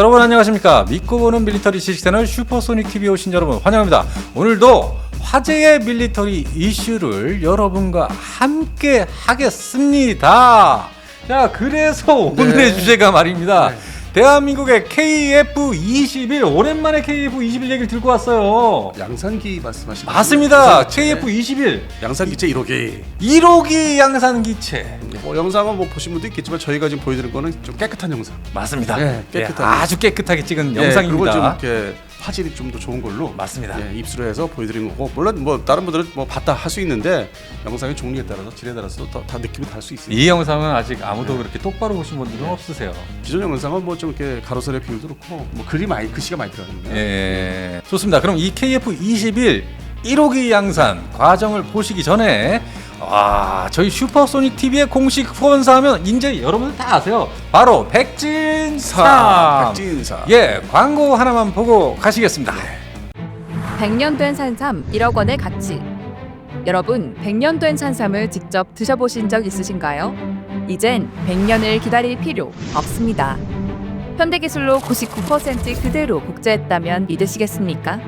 여러분 안녕하십니까? 믿고 보는 밀리터리 지식 채널 슈퍼소닉 TV에 오신 여러분 환영합니다. 오늘도 화제의 밀리터리 이슈를 여러분과 함께 하겠습니다. 자, 그래서 오늘의 주제가 말입니다. 대한민국의 KF21 오랜만에 KF21 얘기를 들고 왔어요. 양산기 말씀하시는 맞습니다. KF21 양산기체 1호기. 1호기 양산기체. 뭐 영상은 뭐 보신 분도 있겠지만 저희가 지금 보여드린 거는 좀 깨끗한 영상. 맞습니다. 네, 예, 깨끗한 아주 깨끗하게 찍은 예, 영상입니다. 그리고 좀 이렇게 화질이 좀 더 좋은 걸로 맞습니다. 예, 입수를 해서 보여드린 거고 물론 뭐 다른 분들은 뭐 봤다 할 수 있는데 영상의 종류에 따라서 질에 따라서 더, 다 느낌이 다를 수 있습니다. 이 영상은 아직 아무도 그렇게 똑바로 보신 분들은 없으세요. 기존 영상은 뭐 좀 이렇게 가로선의 비율도 그렇고 뭐 글이 많이 글씨가 많이 들어가는데 예. 좋습니다. 그럼 이 KF21 1호기 양산 과정을 보시기 전에 와, 저희 슈퍼소닉 TV의 공식 후원사 하면 이제 여러분들 다 아세요. 바로 백진삼. 백진사. 예, 광고 하나만 보고 가시겠습니다. 100년 된 산삼 1억 원의 가치. 여러분, 100년 된 산삼을 직접 드셔보신 적 있으신가요? 이젠 100년을 기다릴 필요 없습니다. 현대기술로 99% 그대로 복제했다면 믿으시겠습니까?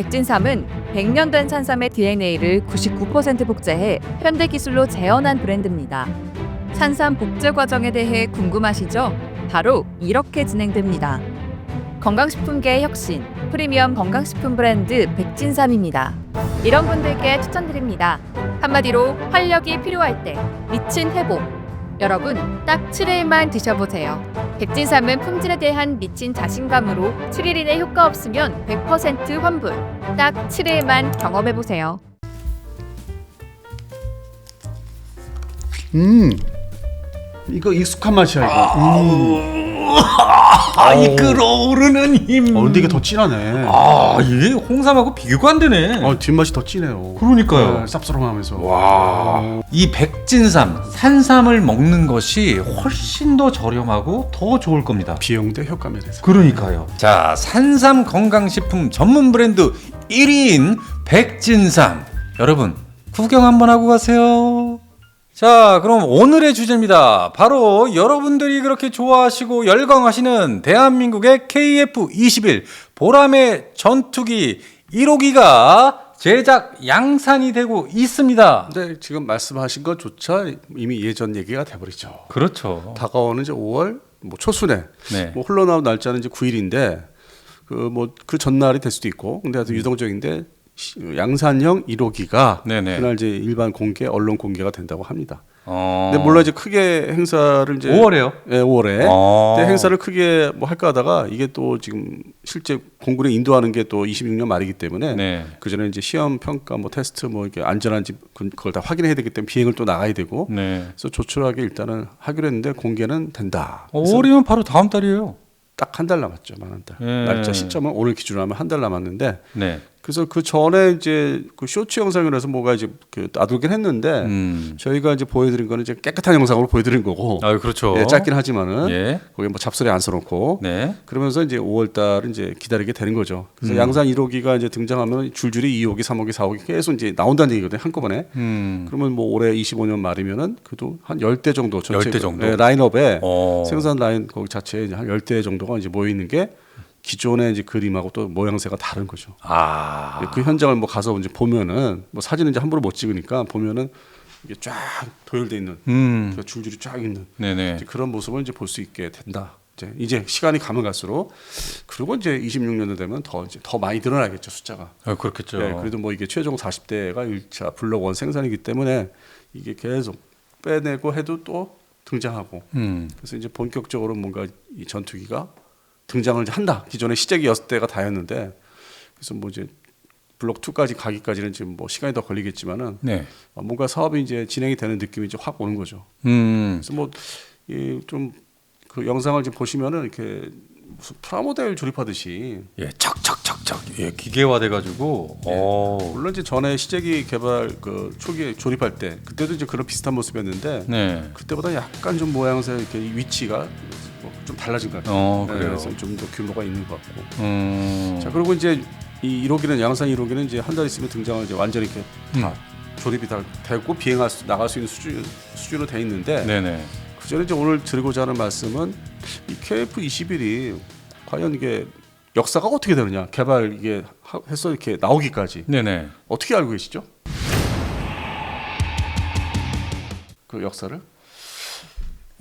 백진삼은 100년 된 산삼의 DNA를 99% 복제해 현대 기술로 재현한 브랜드입니다. 산삼 복제 과정에 대해 궁금하시죠? 바로 이렇게 진행됩니다. 건강식품계의 혁신, 프리미엄 건강식품 브랜드 백진삼입니다. 이런 분들께 추천드립니다. 한마디로 활력이 필요할 때 미친 회복. 여러분 딱 7일만 드셔보세요. 백진삼은 품질에 대한 미친 자신감으로 7일 이내 효과 없으면 100% 환불. 딱 7일만 경험해보세요. 음. 이거 익숙한 맛이야 이거. 음. 아, 이 끓어오르는 힘. 어, 근데 이게 더 진하네. 아, 이게 홍삼하고 비교가 안 되네. 어, 뒷맛이 더 진해요. 그러니까요. 네, 쌉싸름하면서. 와. 이 백진삼, 산삼을 먹는 것이 훨씬 더 저렴하고 더 좋을 겁니다. 비용 대 효과 면에서. 그러니까요. 자, 산삼 건강식품 전문 브랜드 1위인 백진삼. 여러분, 구경 한번 하고 가세요. 자, 그럼 오늘의 주제입니다. 바로 여러분들이 그렇게 좋아하시고 열광하시는 대한민국의 KF21 보람의 전투기 1호기가 제작 양산이 되고 있습니다. 근데 지금 말씀하신 것조차 이미 예전 얘기가 돼버리죠. 그렇죠. 다가오는 이제 5월 뭐 초순에 네. 뭐 흘러나온 날짜는 이제 9일인데 그 뭐 그 전날이 될 수도 있고 근데 음. 아주 유동적인데 시- 양산형 1호기가 네네. 그날 이제 일반 공개 언론 공개가 된다고 합니다. 어. 근데 물론 이제 크게 행사를 이제 5월에요? 예, 5월에. 어. 행사를 크게 뭐 할까 하다가 이게 또 지금 실제 공군에 인도하는 게 또 26년 말이기 때문에 네. 그 전에 이제 시험 평가 뭐 테스트 뭐 이게 안전한지 그- 그걸 다 확인해야 되기 때문에 비행을 또 나가야 되고 네. 그래서 조촐하게 일단은 하기로 했는데 공개는 된다. 그래서 5월이면 바로 다음 달이에요. 딱한 달 남았죠, 만한 달. 예. 날짜 시점은 오늘 기준으로 하면 한 달 남았는데 네. 그래서 그 전에 이제 그 쇼츠 영상이라서 뭐가 이제 그 놔두긴 했는데 음. 저희가 이제 보여드린 거는 이제 깨끗한 영상으로 보여드린 거고 아, 그렇죠. 예, 짧긴 하지만은 예. 거기 뭐 잡소리 안 써놓고 네. 그러면서 이제 5월 달을 이제 기다리게 되는 거죠. 그래서 음. 양산 1호기가 이제 등장하면 줄줄이 2호기, 3호기, 4호기 계속 이제 나온다는 얘기거든요. 한꺼번에. 음. 그러면 뭐 올해 25년 말이면은 그래도 한 10대 정도 전체 10대 정도? 예, 라인업에 어. 생산 라인 거기 자체에 한 10대 정도가 이제 모여 있는 게 기존의 이제 그림하고 또 모양새가 다른 거죠. 아. 그 현장을 뭐 가서 이제 보면은 뭐 사진은 이제 함부로 못 찍으니까 보면은 이게 쫙 도열돼 있는 음. 그 줄줄이 쫙 있는 그런 모습을 이제 볼 수 있게 된다. 이제 이제 시간이 가면 갈수록 그리고 이제 26년도 되면 더 이제 더 많이 늘어나겠죠 숫자가. 아, 그렇겠죠. 네, 그래도 뭐 이게 최종 40대가 1차 블록 원 생산이기 때문에 이게 계속 빼내고 해도 또 등장하고 음. 그래서 이제 본격적으로 뭔가 이 전투기가 등장을 한다. 기존에 시작이 여섯 대가 다였는데 그래서 뭐 이제 블록 2까지 가기까지는 지금 뭐 시간이 더 걸리겠지만은 네. 어, 뭔가 사업이 이제 진행이 되는 느낌이 이제 확 오는 거죠. 음. 그래서 뭐이좀 그 영상을 지금 보시면은 이렇게 무슨 프라모델 조립하듯이 예, 척척척척. 예, 기계화돼 가지고 어. 물론 이제 전에 시제기 개발 그 초기에 조립할 때 그때도 이제 그런 비슷한 모습이었는데 네. 그때보다 약간 좀 모양새 이렇게 이 위치가 뭐 좀 달라진 것 같아요. 어, 네, 그래요. 그래서 좀 더 규모가 있는 것 같고. 음. 자 그리고 이제 이 1호기는 양산 1호기는 이제 한 달 있으면 등장을 이제 완전히 이렇게 음. 다 조립이 다 되고 비행할 수 나갈 수 있는 수준 수준으로 돼 있는데 네네. 그 전에 이제 오늘 드리고자 하는 말씀은 이 KF21이 과연 이게 역사가 어떻게 되느냐 개발 이게 하- 해서 이렇게 나오기까지 네네. 어떻게 알고 계시죠? 그 역사를?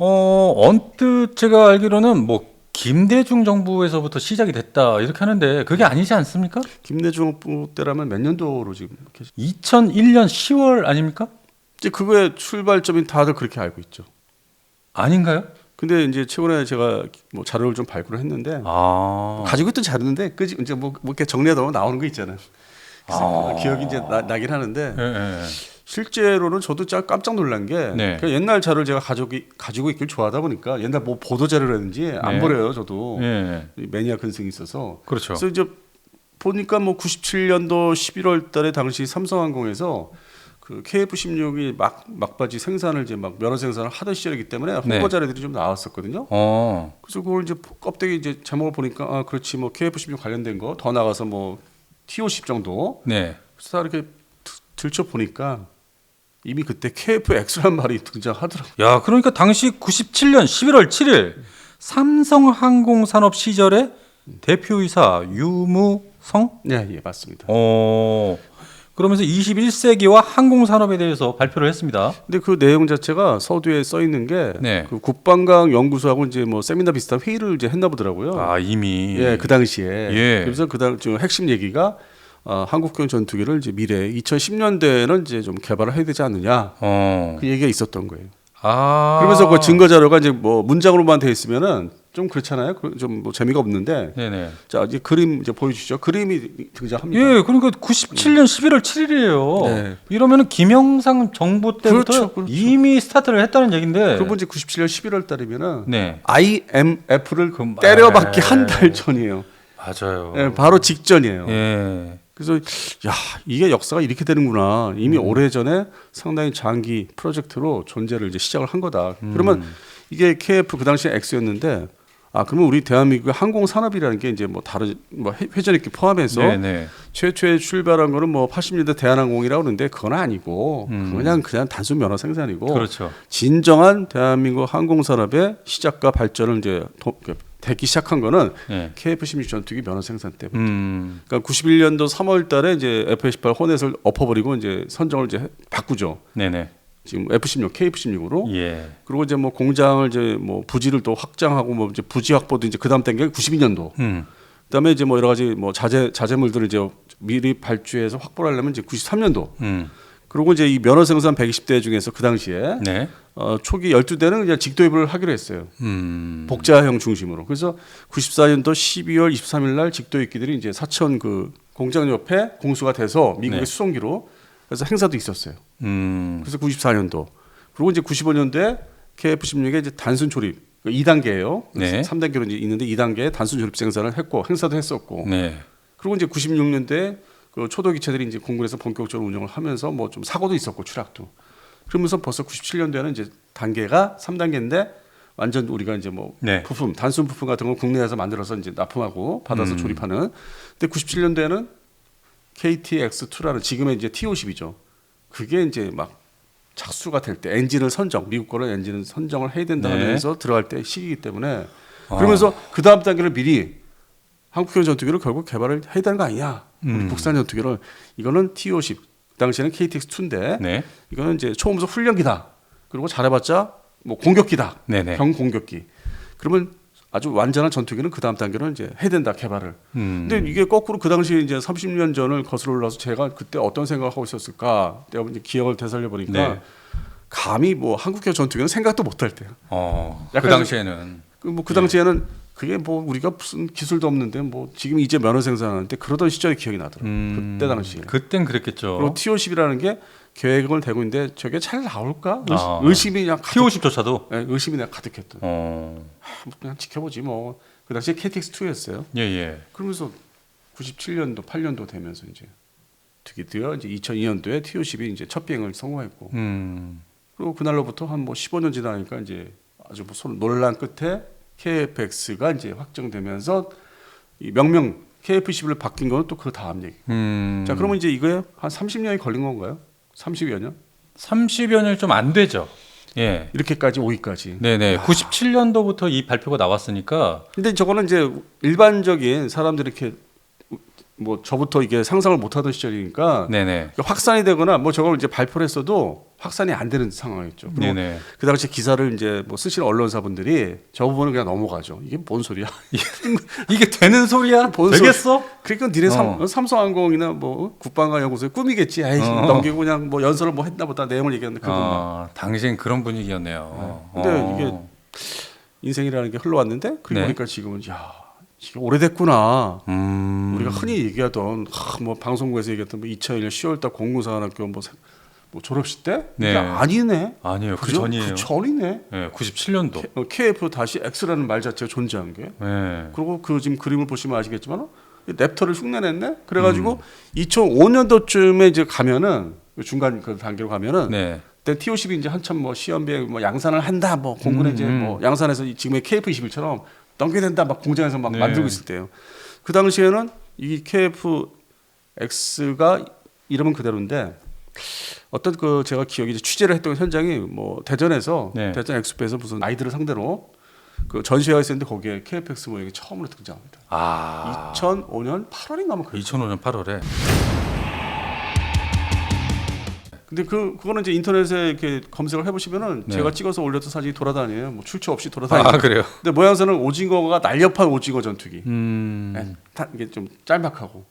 어 언뜻 제가 알기로는 뭐 김대중 정부에서부터 시작이 됐다 이렇게 하는데 그게 아니지 않습니까? 김대중 정부 때라면 몇 년도로 지금 이렇게 2001년 10월 아닙니까? 이제 그거의 출발점인 다들 그렇게 알고 있죠. 아닌가요? 근데 이제 최근에 제가 뭐 자료를 좀 발굴을 했는데 아. 가지고 있던 자료인데 그 이제 뭐, 뭐 이렇게 정리하다 보면 나오는 거 있잖아요. 그래서 아. 기억이 이제 나, 나긴 하는데 예, 예. 실제로는 저도 짜- 깜짝 놀란 게 네. 그냥 옛날 자료를 제가 가지고 가지고 있길 좋아하다 보니까 옛날 뭐 보도 자료라든지 안 네. 버려요 저도 예. 이 매니아 근성이 있어서 그렇죠. 그래서 이제 보니까 뭐 97년도 11월 달에 당시 삼성항공에서 그 KF16이 막 막바지 생산을 이제 막 면허 생산을 하던 시절이기 때문에 홍보 네. 자료들이 좀 나왔었거든요. 어. 그래서 그걸 이제 껍데기 이제 제목을 보니까 아 그렇지 뭐 KF16 관련된 거 더 나가서 뭐 TO10 정도 네. 그래서 다 이렇게 들춰 보니까 이미 그때 KFX라는 말이 등장하더라고요. 야, 그러니까 당시 97년 11월 7일 삼성항공산업 시절의 대표이사 유무성 네, 예, 맞습니다. 어. 그러면서 21세기와 항공산업에 대해서 발표를 했습니다. 근데 그 내용 자체가 서두에 써 있는 게그 네. 국방강 연구소하고 이제 뭐 세미나 비슷한 회의를 이제 했나 보더라고요. 아, 이미 예, 그 당시에. 예. 그래서 그당 지금 핵심 얘기가 어, 한국형 전투기를 이제 미래 2010년대에는 이제 좀 개발을 해야 되지 않느냐 어. 그 얘기가 있었던 거예요. 아. 그러면서 그 증거 자료가 이제 뭐 문장으로만 돼 있으면은 좀 그렇잖아요. 좀 뭐 재미가 없는데 네, 네. 자 이제 그림 이제 보여주시죠. 그림이 등장합니다. 예, 그러니까 97년 11월 7일이에요. 네. 이러면은 김영삼 정부 때부터 그렇죠, 그렇죠. 이미 스타트를 했다는 얘기인데. 그리고 이제 97년 11월 달이면은 네. IMF를 그- 때려박기 아, 한달 전이에요. 맞아요. 예, 바로 직전이에요. 예. 그래서 야 이게 역사가 이렇게 되는구나. 이미 음. 오래 전에 상당히 장기 프로젝트로 존재를 이제 시작을 한 거다. 음. 그러면 이게 KF 그 당시에 X였는데 아 그러면 우리 대한민국의 항공 산업이라는 게 이제 뭐 다른 뭐 회- 회전익기 포함해서 네, 네. 최초에 출발한 거는 뭐 80년대 대한항공이라고 그러는데 그건 아니고 음. 그냥 그냥 단순 면허 생산이고 그렇죠. 진정한 대한민국 항공 산업의 시작과 발전을 이제 도, 그, 되기 시작한 거는 예. KF-16 전투기 면허 생산 때부터. 음. 그러니까 91년도 3월 달에 이제 F-18 호넷을 엎어버리고 이제 선정을 이제 해- 바꾸죠. 네, 네. 지금 F-16, KF-16으로. 예. 그리고 이제 뭐 공장을 이제 뭐 부지를 또 확장하고 뭐 이제 부지 확보도 이제 그다음 단계가 92년도. 음. 그다음에 이제 뭐 여러 가지 뭐 자재 자재물들을 이제 미리 발주해서 확보를 하려면 이제 93년도. 음. 그리고 이제 이 면허 생산 120대 중에서 그 당시에 네. 어, 초기 12대는 그냥 직도입을 하기로 했어요. 음. 복자형 중심으로. 그래서 94년도 12월 23일 날 직도입기들이 이제 사천 그 공장 옆에 공수가 돼서 미국의 네. 수송기로 그래서 행사도 있었어요. 음. 그래서 94년도. 그리고 이제 95년도에 KF16의 이제 단순 조립 2단계예요. 네. 3단계로 이제 있는데 2단계 단순 조립 생산을 했고 행사도 했었고. 네. 그리고 이제 96년도에 그 초도 기체들이 이제 공군에서 본격적으로 운영을 하면서 뭐 좀 사고도 있었고 추락도. 그러면서 벌써 97년도에는 이제 단계가 3단계인데 완전 우리가 이제 뭐 네. 부품 단순 부품 같은 거 국내에서 만들어서 이제 납품하고 받아서 음. 조립하는. 근데 97년도에는 KTX2라는 지금의 이제 T50이죠. 그게 이제 막 착수가 될 때 엔진을 선정 미국 거는 엔진을 선정을 해야 된다 네. 하면서 들어갈 때 시기이기 때문에 아. 그러면서 그 다음 단계를 미리 한국형 전투기를 결국 개발을 해야 되는 거 아니냐? 우리 음. 국산 전투기를 이거는 T50 그 당시에는 KTX2인데 네. 이거는 이제 초음속 훈련기다. 그리고 잘해봤자 뭐 공격기다. 네, 네. 병 공격기. 그러면 아주 완전한 전투기는 그 다음 단계는 이제 해야 된다 개발을. 음. 근데 이게 거꾸로 그 당시에 이제 30년 전을 거슬러 올라서 제가 그때 어떤 생각을 하고 있었을까? 내가 이제 기억을 되살려 보니까 네. 감히 뭐 한국형 전투기는 생각도 못 할 때요. 어. 그 당시에는 그뭐그 당시에는 그게 뭐 우리가 무슨 기술도 없는데 뭐 지금 이제 면허 생산하는데 그러던 시절이 기억이 나더라고요. 음. 그때 당시에. 그땐 그랬겠죠. 그리고 T50이라는 게 계획을 대고 있는데 저게 잘 나올까? 의심, 아. 의심이 그냥 가득, T50조차도 네, 의심이 그냥 가득했던. 어. 아, 뭐 그냥 지켜보지 뭐. 그 당시에 KTX2였어요. 예, 예. 그러면서 97년도, 8년도 되면서 이제 드디어 이제 2002년도에 T50이 이제 첫 비행을 성공했고 음. 그리고 그날로부터 한 뭐 15년 지나니까 이제 아주 뭐 논란 끝에 KFX가 이제 확정되면서 이 명명 KF11로 바뀐 거는 또 그 다음 얘기. 음. 자, 그러면 이제 이거에 한 30년이 걸린 건가요? 30여 년? 30여 년 좀 안 되죠. 예. 이렇게까지 5위까지. 네네. 97년도부터 이 발표가 나왔으니까 근데 저거는 이제 일반적인 사람들이 이렇게 뭐 저부터 이게 상상을 못하던 시절이니까 네네. 확산이 되거나 뭐 저걸 이제 발표를 했어도 확산이 안 되는 상황이었죠. 그리고 네네. 그 당시 기사를 이제 뭐 쓰시는 언론사분들이 저 부분은 그냥 넘어가죠. 이게 뭔 소리야? 이게 되는 소리야? 뭔 되겠어? 그러니까 니네 삼, 어. 삼 성항공이나 뭐 국방과 연구소의 꿈이겠지. 에이, 어. 넘기고 그냥 뭐 연설을 뭐 했나 보다 내용을 얘기했는데 그것만. 아, 당시엔 그런 분위기였네요. 네. 근데 어. 이게 인생이라는 게 흘러왔는데 그리고 네. 보니까 지금은 야 오래됐구나. 음. 우리가 흔히 얘기하던 하, 뭐 방송국에서 얘기했던 뭐 2001년 10월달 공무사관학교 뭐, 세- 뭐 졸업식 때 네. 아니네. 아니에요. 그 그죠? 전이에요. 그 전이네. 네, 97년도. 어, KF 다시 X라는 말 자체가 존재한 게. 네. 그리고 그 지금 그림을 보시면 아시겠지만 이 랩터를 흉내냈네. 그래가지고 2005년도쯤에 이제 가면은 그 중간 그 단계로 가면은 네. 그때 TO10이 이제 한참 뭐 시험비에 뭐 양산을 한다. 뭐 공군에 음, 이제 음. 뭐 양산에서 이 지금의 KF21처럼 넘겨야 된다. 막 공장에서 막 네. 만들고 있을 때요. 그 당시에는 이 KFX가 이름은 그대로인데 어떤 그 제가 기억이 이제 취재를 했던 현장이 뭐 대전에서 네. 대전 엑스포에서 무슨 아이들을 상대로 그 전시회가 있었는데 거기에 KFX 모형이 처음으로 등장합니다. 아. 2005년 8월인가 뭐 그랬어요. 2005년 8월에. 근데 그 그거는 이제 인터넷에 이렇게 검색을 해보시면은 네. 제가 찍어서 올렸던 사진이 돌아다녀요. 뭐 출처 없이 돌아다니고. 아, 그래요. 근데 모양새는 오징어가 날렵한 오징어 전투기. 음. 네, 다 이게 좀 짤막하고.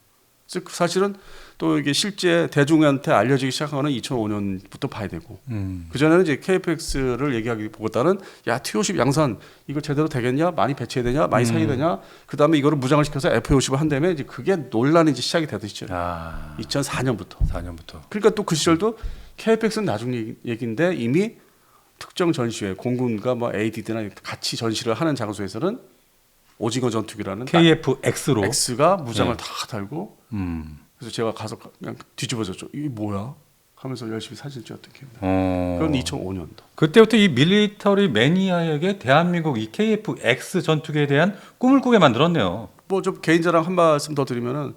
그 사실은 또 이게 실제 대중한테 알려지기 시작한 거는 2005년부터 봐야 되고. 음. 그 전에는 이제 KFX를 얘기하기 보다는 야 T50 양산 이거 제대로 되겠냐 많이 배치해야 되냐 많이 사야 음. 되냐 그 다음에 이거를 무장을 시켜서 F50을 한 다음에 이제 그게 논란이 이제 시작이 되던 시절. 아. 2004년부터. 4년부터. 그러니까 또 그 시절도 KFX는 나중 얘기- 얘기인데 이미 특정 전시회 공군과 뭐 ADD나 같이 전시를 하는 장소에서는 오징어 전투기라는 KFX로. X가 무장을 네. 다 달고 음. 그래서 제가 가서 그냥 뒤집어졌죠. 이게 뭐야? 하면서 열심히 사진 찍었던 기억이 나요. 어. 그건 2005년도. 그때부터 이 밀리터리 매니아에게 대한민국 이 KFX 전투기에 대한 꿈을 꾸게 만들었네요. 뭐 좀 개인 자랑 한 말씀 더 드리면은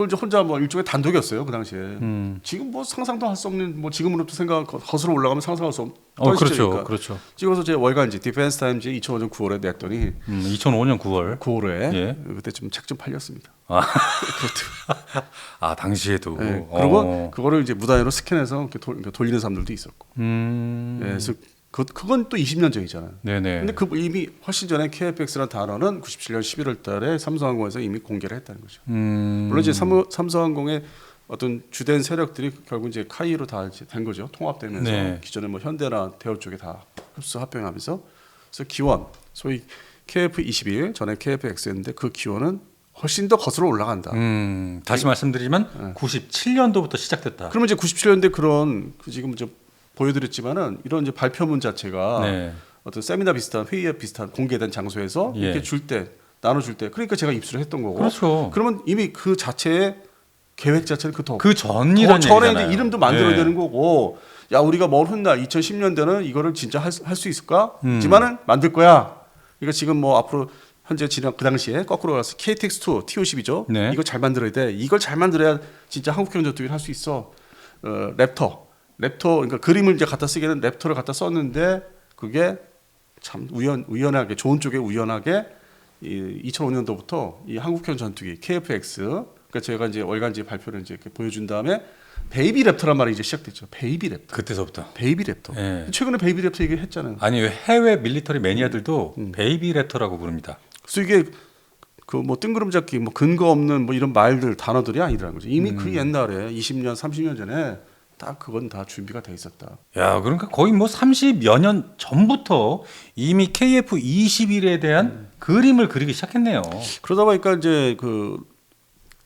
그걸 이제 혼자 뭐 일종의 단독이었어요 그 당시에. 음. 지금 뭐 상상도 할 수 없는 뭐 지금으로부터 생각 거슬러 올라가면 상상할 수 없는 어, 그렇죠. 그렇죠. 찍어서 제 월간지 디펜스 타임즈 2005년 9월에 냈더니 음, 2005년 9월. 9월에 예. 그때 좀 책좀 팔렸습니다. 아. 아, 당시에도. 네, 그리고 어. 그거를 이제 무단으로 스캔해서 이렇게 돌, 이렇게 돌리는 사람들도 있었고. 음. 네, 그래서 그, 그건 또 20년 전이잖아요. 네네. 근데 그 이미 훨씬 전에 KFX라는 단어는 97년 11월 달에 삼성항공에서 이미 공개를 했다는 거죠. 음. 물론 이제 삼, 삼성항공의 어떤 주된 세력들이 결국 이제 카이로 다 된 거죠. 통합되면서 네. 기존에 뭐 현대나 대우 쪽에 다 흡수 합병하면서 그래서 기원 소위 KF21 전에 KFX였는데 그 기원은 훨씬 더 거슬러 올라간다. 음, 다시 말씀드리면 97년도부터 시작됐다. 그러면 이제 97년대 그런 그 지금 이제 보여드렸지만은 이런 이제 발표문 자체가 네. 어떤 세미나 비슷한 회의에 비슷한 공개된 장소에서 예. 이렇게 줄 때 나눠줄 때 그러니까 제가 입수를 했던 거고 그렇죠. 그러면 이미 그 자체의 계획 자체는 그더 그 전이란 더 전에 얘기잖아요. 이제 이름도 만들어야 네. 되는 거고 야 우리가 먼 훗날 2010년대는 이거를 진짜 할 수 있을까? 음. 하지만은 만들 거야. 그러니까 지금 뭐 앞으로 현재 진행 그 당시에 거꾸로 가서 KTX2 T50이죠. 네. 이거 잘 만들어야 돼. 이걸 잘 만들어야 진짜 한국형 전투기를 할 수 있어. 어, 랩터, 랩터 그러니까 그림을 이제 갖다 쓰기에는 랩터를 갖다 썼는데 그게 참 우연 우연하게 좋은 쪽에 우연하게 이 2005년도부터 이 한국형 전투기 KFX 그러니까 제가 이제 월간지 발표를 이제 이렇게 보여준 다음에 베이비 랩터란 말이 이제 시작됐죠. 베이비 랩터. 그때서부터. 베이비 랩터. 예. 최근에 베이비 랩터 얘기 했잖아요. 아니 해외 밀리터리 매니아들도 음. 베이비 랩터라고 부릅니다. 그래서 이게 그 뭐 뜬구름 잡기 뭐 근거 없는 뭐 이런 말들 단어들이 아니라는 거죠. 이미 음. 그 옛날에 20년 30년 전에 딱 그건 다 준비가 돼 있었다. 야, 그러니까 거의 뭐 30여 년 전부터 이미 KF 21에 대한 음. 그림을 그리기 시작했네요. 그러다 보니까 이제 그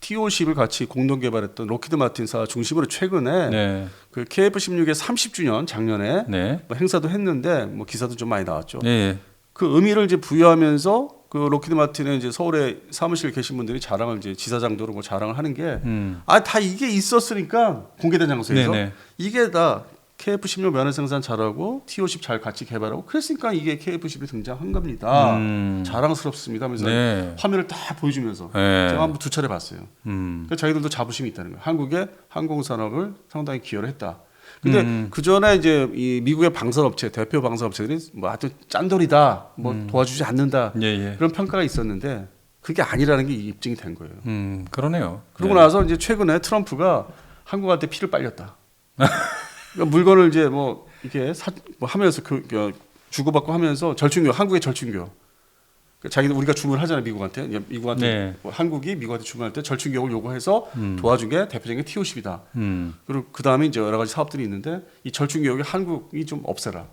T50을 같이 공동 개발했던 로키드 마틴사 중심으로 최근에 네. 그 KF16의 30주년 작년에 네. 뭐 행사도 했는데 뭐 기사도 좀 많이 나왔죠. 네. 그 의미를 이제 부여하면서 그 로키드 마틴의 이제 서울에 사무실 계신 분들이 자랑을 이제 지사장도로 뭐 자랑을 하는 게 음. 아다 이게 있었으니까 공개된 장소에서 네네. 이게 다 KF16 면허 생산 잘하고 T50 잘 같이 개발하고 그랬으니까 이게 KF10이 등장한 겁니다. 음. 자랑스럽습니다. 하면서 네. 화면을 다 보여주면서 네. 제가 한번 두 차례 봤어요. 음. 그러니까 자기들도 자부심이 있다는 거예요. 한국의 항공 산업을 상당히 기여를 했다. 근데 음. 그 전에 이제 이 미국의 방산업체 대표 방산업체들이 뭐 하여튼 짠돌이다, 뭐 도와주지 않는다 예, 예. 그런 평가가 있었는데 그게 아니라는 게 입증이 된 거예요. 음, 그러네요. 그러고 네. 나서 이제 최근에 트럼프가 한국한테 피를 빨렸다. 그러니까 물건을 이제 뭐 이렇게 사, 뭐 하면서 그, 그 주고받고 하면서 절충교 한국의 절충교. 그 자기들 우리가 주문을 하잖아요 미국한테 이제 미국한테 네. 뭐 한국이 미국한테 주문할 때 절충교육을 요구해서 음. 도와준 게 대표적인 게 T50이다. 음. 그리고 그 다음에 이제 여러 가지 사업들이 있는데 이 절충교육이 한국이 좀 없애라.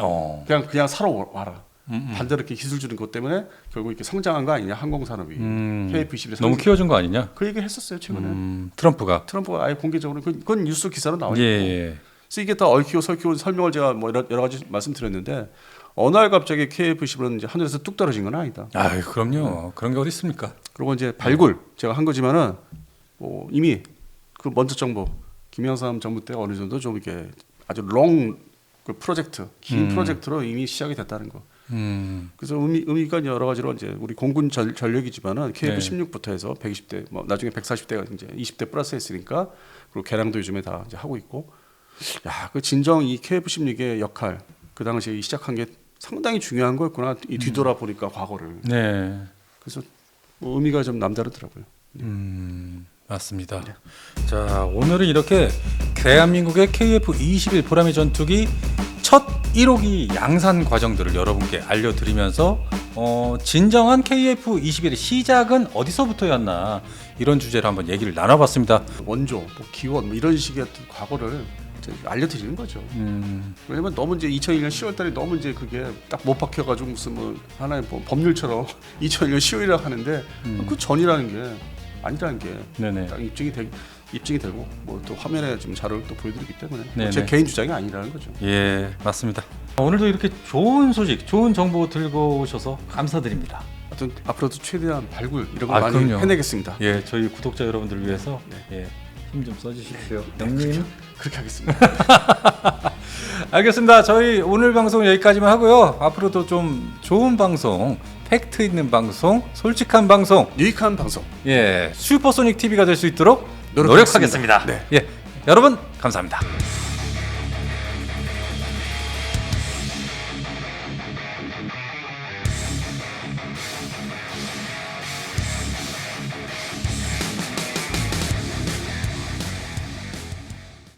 어. 그냥 그냥 사러 와- 와라. 음, 음. 반대로 이렇게 기술 주는 것 때문에 결국 이렇게 성장한 거 아니냐 항공 산업이 음. KF21에 너무 키워준 거 아니냐? 그 얘기 했었어요 최근에. 음, 트럼프가. 트럼프가 아예 공개적으로 그- 그건 뉴스 기사로 나와 예, 있고 예. 그래서 이게 다 얽히고 설키고 설명을 제가 뭐 여러, 여러 가지 말씀드렸는데 어느 날 갑자기 KF11은 이제 하늘에서 뚝 떨어진 건 아니다. 아, 그럼요. 그런 게 어디 있습니까? 그리고 이제 발굴 제가 한 거지만은 뭐 이미 그 먼저 정부 김영삼 정부 때 어느 정도 좀 이렇게 아주 롱그 프로젝트 긴 음. 프로젝트로 이미 시작이 됐다는 거. 음. 그래서 의미 의미가 여러 가지로 이제 우리 공군 전, 전력이지만은 네. KF16부터 해서 120대 뭐 나중에 140대가 이제 20대 플러스 했으니까 그리고 개량도 요즘에 다 이제 하고 있고 야 그 진정 이 KF16의 역할 그 당시에 시작한 게 상당히 중요한 거였구나 이 뒤돌아 보니까 과거를 네. 그래서 뭐 의미가 좀 남다르더라고요. 음, 맞습니다. 네. 자, 오늘은 이렇게 대한민국의 KF-21 보라미 전투기 첫 1호기 양산 과정들을 여러분께 알려드리면서 어, 진정한 KF-21의 시작은 어디서부터였나 이런 주제로 한번 얘기를 나눠봤습니다. 원조, 뭐 기원 뭐 이런 식의 과거를 알려드리는 거죠. 음, 왜냐면 너무 이제 2001년 10월달에 너무 이제 그게 딱 못 박혀가지고 무슨 뭐 하나의 뭐 법률처럼 2001년 10월이라고 하는데 음. 그 전이라는 게 아니라는 게. 딱 입증이 되 입증이 되고 뭐 또 화면에 지금 자료를 또 보여드리기 때문에 뭐. 제 개인 주장이 아니라는 거죠. 예, 맞습니다. 오늘도 이렇게 좋은 소식, 좋은 정보 들고 오셔서 감사드립니다. 하여튼 앞으로도 최대한 발굴 이런 거 아, 많이 그럼요. 해내겠습니다. 예, 저희 구독자 여러분들 위해서 예, 힘 좀 써주십시오. 형님. 그렇게 하겠습니다. 알겠습니다. 저희 오늘 방송 여기까지만 하고요. 앞으로도 좀 좋은 방송, 팩트 있는 방송, 솔직한 방송, 유익한 방송 예, 슈퍼소닉 TV가 될 수 있도록 노력하겠습니다. 노력하겠습니다. 네. 예, 여러분 감사합니다.